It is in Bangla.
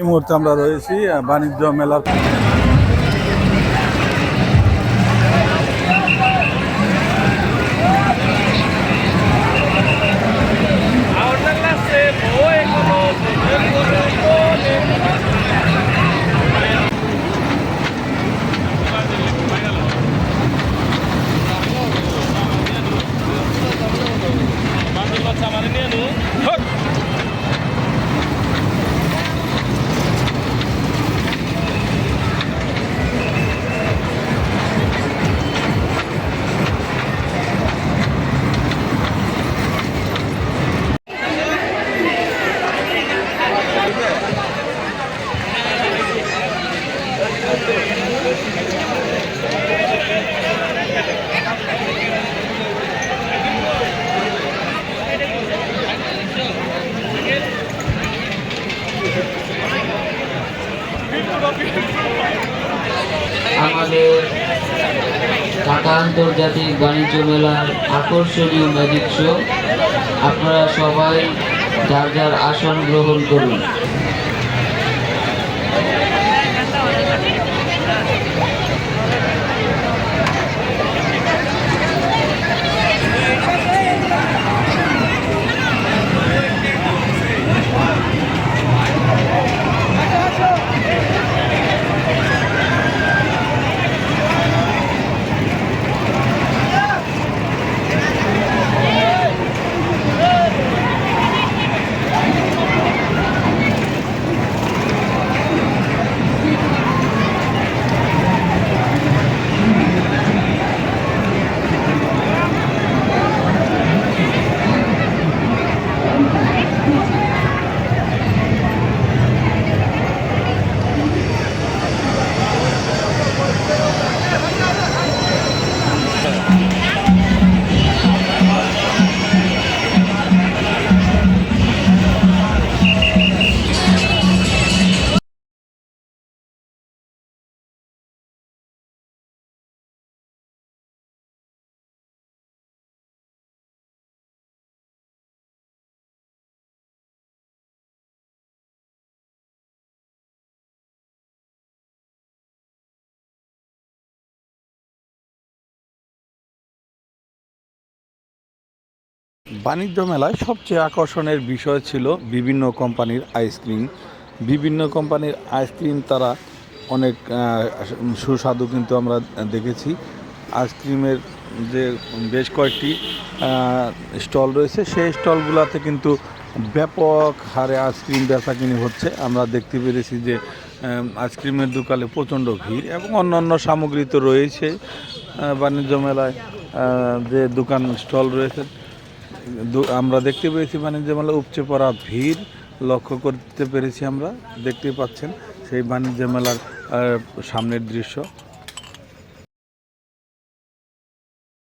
এই মুহূর্তে আমরা রয়েছি বাণিজ্য মেলার আমাদের ঢাকা আন্তর্জাতিক বাণিজ্য মেলার আকর্ষণীয় ম্যাজিক শো আপনারা সবাই যার যার আসন গ্রহণ করুন। বাণিজ্য মেলায় সবচেয়ে আকর্ষণের বিষয় ছিল বিভিন্ন কোম্পানির আইসক্রিম বিভিন্ন কোম্পানির আইসক্রিম তারা অনেক সুস্বাদু কিন্তু আমরা দেখেছি। আইসক্রিমের যে বেশ কয়েকটি স্টল রয়েছে, সেই স্টলগুলোতে কিন্তু ব্যাপক হারে আইসক্রিম বেচা কিনি হচ্ছে। আমরা দেখতে পেরেছি যে আইসক্রিমের দোকানে প্রচণ্ড ভিড় এবং অন্যান্য সামগ্রী তো রয়েছে বাণিজ্য মেলায় যে দোকান স্টল রয়েছে। আমরা দেখতে পেয়েছি বাণিজ্য মেলা উপচে পড়া ভিড় লক্ষ্য করতে পেরেছি আমরা। দেখতে পাচ্ছেন সেই বাণিজ্য মেলার সামনের দৃশ্য।